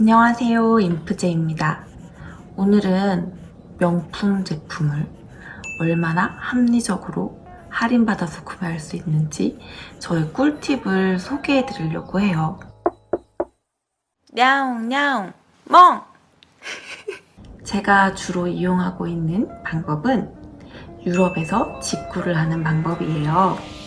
안녕하세요. 인프제입니다. 오늘은 명품 제품을 얼마나 합리적으로 할인받아서 구매할 수 있는지 저의 꿀팁을 소개해 드리려고 해요. 냐옹, 냐옹, 멍! 제가 주로 이용하고 있는 방법은 유럽에서 직구를 하는 방법이에요.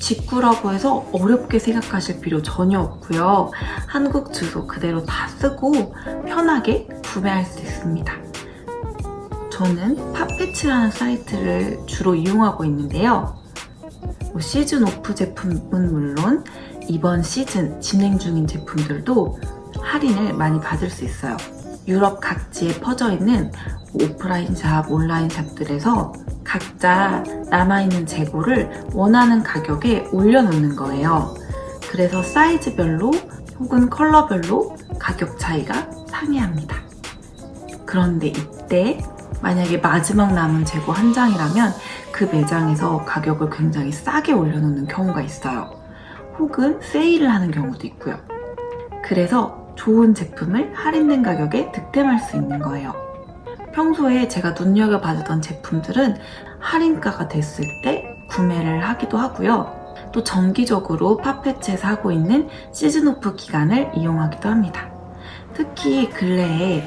직구라고 해서 어렵게 생각하실 필요 전혀 없고요. 한국 주소 그대로 다 쓰고 편하게 구매할 수 있습니다. 저는 팝패치라는 사이트를 주로 이용하고 있는데요. 뭐 시즌 오프 제품은 물론 이번 시즌 진행 중인 제품들도 할인을 많이 받을 수 있어요. 유럽 각지에 퍼져 있는 오프라인 샵, 온라인 샵들에서 각자 남아있는 재고를 원하는 가격에 올려놓는 거예요. 그래서 사이즈별로 혹은 컬러별로 가격 차이가 상이합니다. 그런데 이때 만약에 마지막 남은 재고 한 장이라면 그 매장에서 가격을 굉장히 싸게 올려놓는 경우가 있어요. 혹은 세일을 하는 경우도 있고요. 그래서 좋은 제품을 할인된 가격에 득템할 수 있는 거예요. 평소에 제가 눈여겨봐주던 제품들은 할인가가 됐을 때 구매를 하기도 하고요. 또 정기적으로 팝패치에서 하고 있는 시즌오프 기간을 이용하기도 합니다. 특히 근래에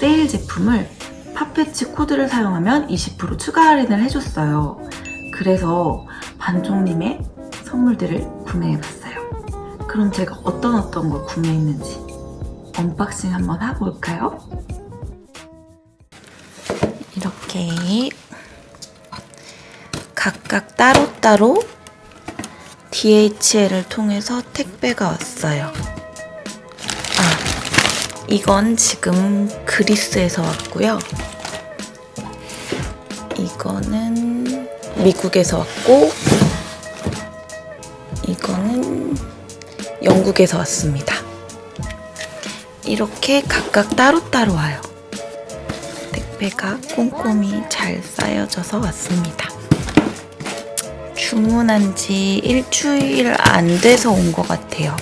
세일 제품을 팝패치 코드를 사용하면 20% 추가 할인을 해줬어요. 그래서 반종님의 선물들을 구매해봤어요. 그럼 제가 어떤 어떤 걸 구매했는지 언박싱 한번 하고 올까요? 이렇게 각각 따로따로 DHL을 통해서 택배가 왔어요. 아, 이건 지금 그리스에서 왔고요. 이거는 미국에서 왔고, 이거는 영국에서 왔습니다. 이렇게 각각 따로따로 와요. 택배가 꼼꼼히 잘 쌓여져서 왔습니다. 주문한 지 일주일 안 돼서 온 것 같아요.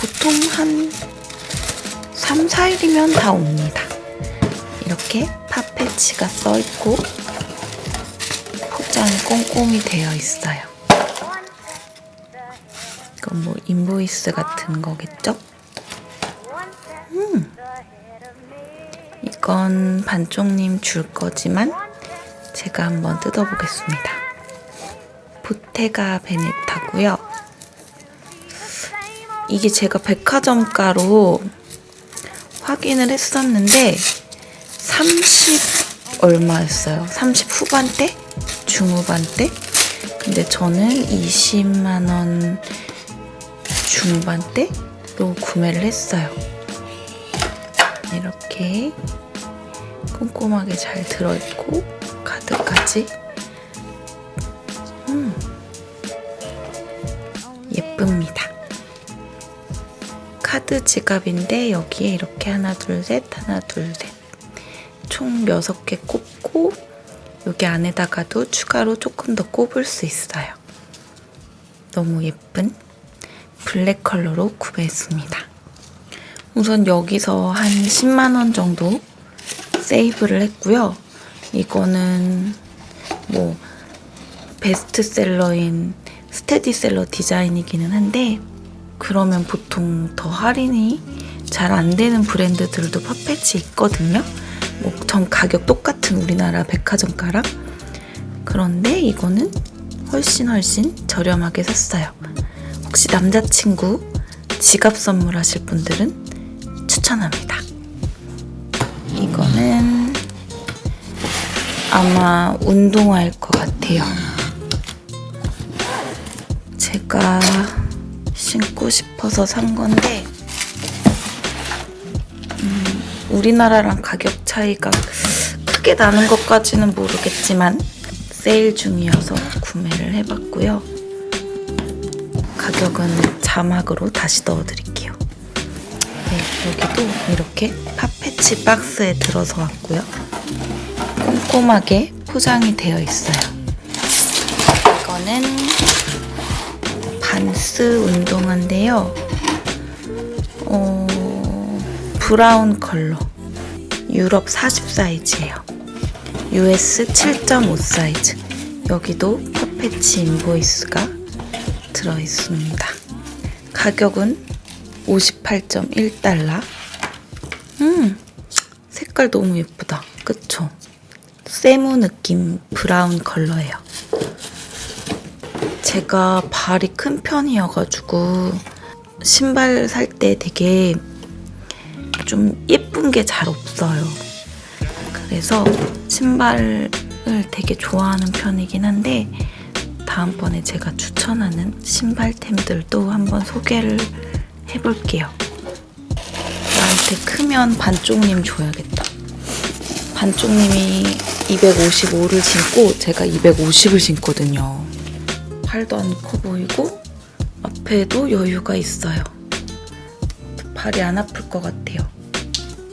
보통 한 3, 4일이면 다 옵니다. 이렇게 팝패치가 써있고 포장이 꼼꼼히 되어 있어요. 이건 뭐 인보이스 같은 거겠죠? 음. 이건 반쪽님 줄 거지만 제가 한번 뜯어보겠습니다. 보테가 베네타고요. 이게 제가 백화점가로 확인을 했었는데 30 얼마였어요? 30 후반대? 중후반대? 근데 저는 20만 원 중반대로 구매를 했어요. 이렇게 꼼꼼하게 잘 들어있고 카드까지 음, 예쁩니다. 카드 지갑인데 여기에 이렇게 하나 둘 셋 하나 둘 셋 총 6개 꼽고 여기 안에다가도 추가로 조금 더 꼽을 수 있어요. 너무 예쁜 블랙 컬러로 구매했습니다. 우선 여기서 한 10만원 정도 세이브를 했고요. 이거는 뭐 베스트셀러인 스테디셀러 디자인이기는 한데 그러면 보통 더 할인이 잘 안 되는 브랜드들도 팝패치 있거든요. 뭐 전 가격 똑같은 우리나라 백화점가랑 그런데 이거는 훨씬 훨씬 저렴하게 샀어요. 혹시 남자친구 지갑 선물하실 분들은 추천합니다. 이거는 아마 운동화일 것 같아요. 제가 신고 싶어서 산 건데, 음, 우리나라랑 가격 차이가 크게 나는 것까지는 모르겠지만, 세일 중이어서 구매를 해봤고요. 가격은 자막으로 다시 넣어드릴게요. 네, 여기도 이렇게 팝패치 박스에 들어서 왔고요. 꼼꼼하게 포장이 되어 있어요. 이거는 반스 운동화인데요. 브라운 컬러. 유럽 40 사이즈예요. US 7.5 사이즈. 여기도 퍼패치 인보이스가 들어 있습니다. 가격은 58.1달러. 음, 색깔 너무 예쁘다. 그쵸? 세무 느낌 브라운 컬러예요. 제가 발이 큰 편이어가지고 신발 살 때 되게 좀 예쁜 게 잘 없어요. 그래서 신발을 되게 좋아하는 편이긴 한데 다음번에 제가 추천하는 신발템들도 한번 소개를 해볼게요. 나한테 크면 반쪽님 줘야겠다. 반쪽님이 255를 신고 제가 250을 신거든요. 팔도 안 커 보이고 앞에도 여유가 있어요. 발이 안 아플 것 같아요.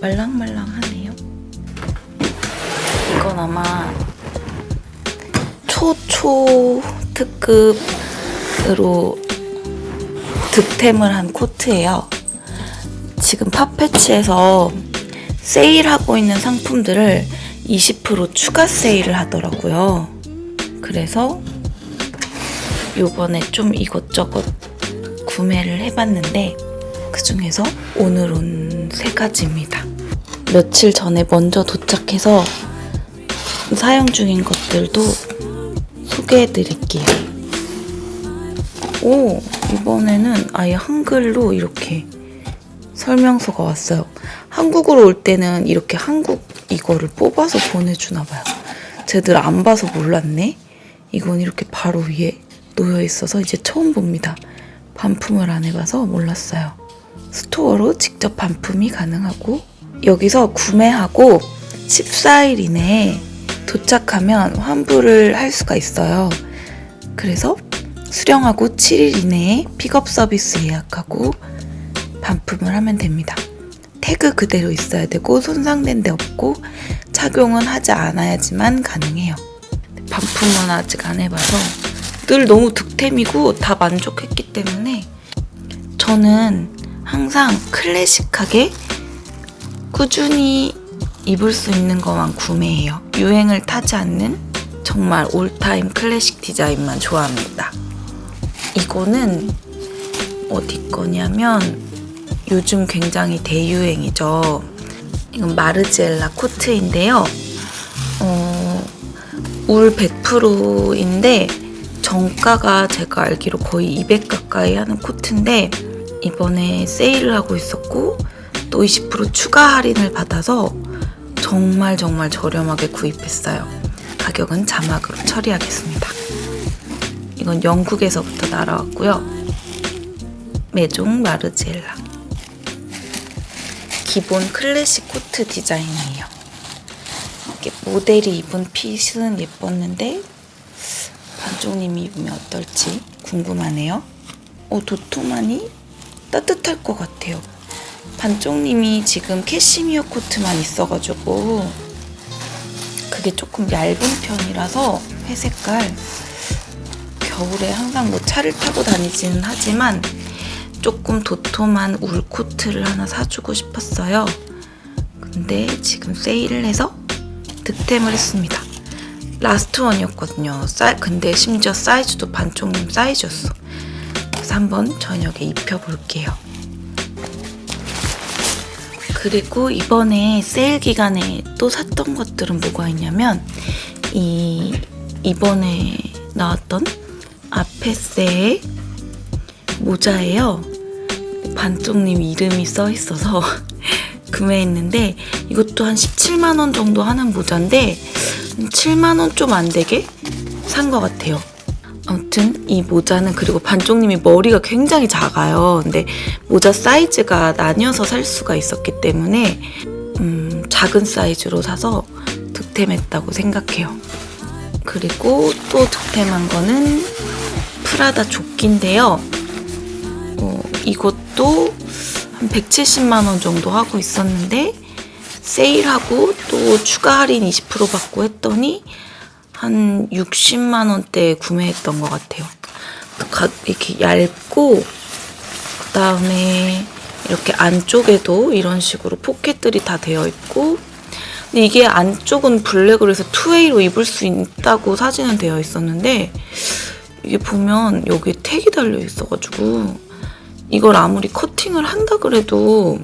말랑말랑하네요. 이건 아마 초초 특급으로 득템을 한 코트예요. 지금 파페치에서 세일하고 있는 상품들을 20% 추가 세일을 하더라고요. 그래서 요번에 좀 이것저것 구매를 해봤는데 그 중에서 오늘 온 세 가지입니다. 며칠 전에 먼저 도착해서 사용 중인 것들도 소개해 드릴게요. 오, 이번에는 아예 한글로 이렇게 설명서가 왔어요. 한국으로 올 때는 이렇게 한국 이거를 뽑아서 보내주나 봐요. 쟤들 안 봐서 몰랐네. 이건 이렇게 바로 위에 놓여 있어서 이제 처음 봅니다. 반품을 안 해봐서 몰랐어요. 스토어로 직접 반품이 가능하고 여기서 구매하고 14일 이내에 도착하면 환불을 할 수가 있어요. 그래서 수령하고 7일 이내에 픽업 서비스 예약하고 반품을 하면 됩니다. 태그 그대로 있어야 되고 손상된 데 없고 착용은 하지 않아야지만 가능해요. 반품은 아직 안 해봐서 늘 너무 득템이고 다 만족했기 때문에 저는 항상 클래식하게 꾸준히 입을 수 있는 것만 구매해요. 유행을 타지 않는 정말 올타임 클래식 디자인만 좋아합니다. 이거는 어디 거냐면 요즘 굉장히 대유행이죠. 이건 마르지엘라 코트인데요. 어, 울 100%인데 정가가 제가 알기로 거의 200 가까이 하는 코트인데 이번에 세일을 하고 있었고 또 20% 추가 할인을 받아서 정말 정말 저렴하게 구입했어요. 가격은 자막으로 처리하겠습니다. 이건 영국에서부터 날아왔고요. 메종 마르지엘라. 기본 클래식 코트 디자인이에요. 이게 모델이 입은 핏은 예뻤는데 반쪽님이 입으면 어떨지 궁금하네요. 어, 도톰하니 따뜻할 것 같아요. 반쪽님이 지금 캐시미어 코트만 있어가지고 그게 조금 얇은 편이라서 회색깔 겨울에 항상 뭐 차를 타고 다니지는 하지만 조금 도톰한 울 코트를 하나 사주고 싶었어요. 근데 지금 세일을 해서 득템을 했습니다. 라스트 원이었거든요. 사, 근데 심지어 사이즈도 반쪽님 사이즈였어. 그래서 한번 저녁에 입혀볼게요. 그리고 이번에 세일 기간에 또 샀던 것들은 뭐가 있냐면 이 이번에 나왔던 아페세의 모자예요. 반쪽님 이름이 써 있어서 구매했는데 이것도 한 17만 원 정도 하는 모자인데 7만 원 좀 안 되게 산 것 같아요. 아무튼 이 모자는 그리고 반쪽님이 머리가 굉장히 작아요. 근데 모자 사이즈가 나뉘어서 살 수가 있었기 때문에 음, 작은 사이즈로 사서 득템했다고 생각해요. 그리고 또 득템한 거는 프라다 조끼인데요. 어, 이것도 한 170만 원 정도 하고 있었는데 세일하고 또 추가 할인 20% 받고 했더니 한 60만 원대에 구매했던 것 같아요. 가- 이렇게 얇고 그 다음에 이렇게 안쪽에도 이런 식으로 포켓들이 다 되어 있고 근데 이게 안쪽은 블랙으로 해서 투웨이로 입을 수 있다고 사진은 되어 있었는데 이게 보면 여기 택이 달려 있어가지고 이걸 아무리 커팅을 한다 그래도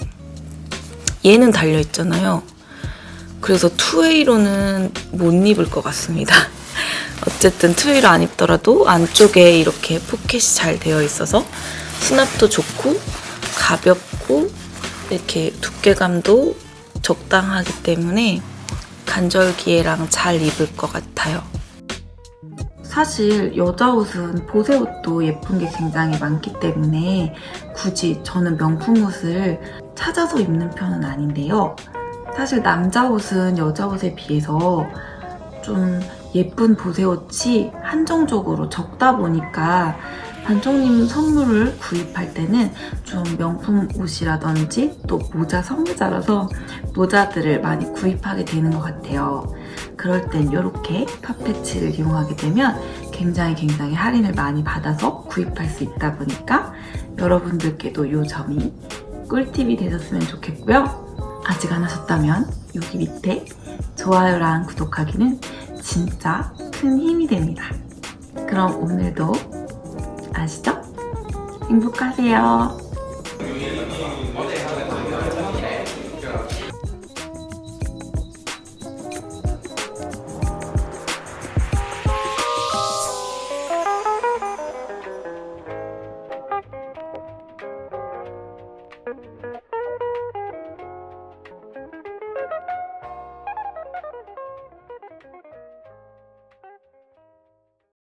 얘는 달려 있잖아요. 그래서 투웨이로는 못 입을 것 같습니다. 어쨌든 투웨이로 안 입더라도 안쪽에 이렇게 포켓이 잘 되어 있어서 수납도 좋고 가볍고 이렇게 두께감도 적당하기 때문에 간절기에랑 잘 입을 것 같아요. 사실 여자 옷은 보세 옷도 예쁜 게 굉장히 많기 때문에 굳이 저는 명품 옷을 찾아서 입는 편은 아닌데요. 사실 남자 옷은 여자 옷에 비해서 좀 예쁜 보세 옷이 한정적으로 적다 보니까 반쪽님 선물을 구입할 때는 좀 명품 옷이라든지 또 모자 선모자라서 모자들을 많이 구입하게 되는 것 같아요. 그럴 땐 이렇게 팝패치를 이용하게 되면 굉장히 굉장히 할인을 많이 받아서 구입할 수 있다 보니까 여러분들께도 이 점이 꿀팁이 되셨으면 좋겠고요. 아직 안 하셨다면 여기 밑에 좋아요랑 구독하기는 진짜 큰 힘이 됩니다. 그럼 오늘도 아시죠? 행복하세요.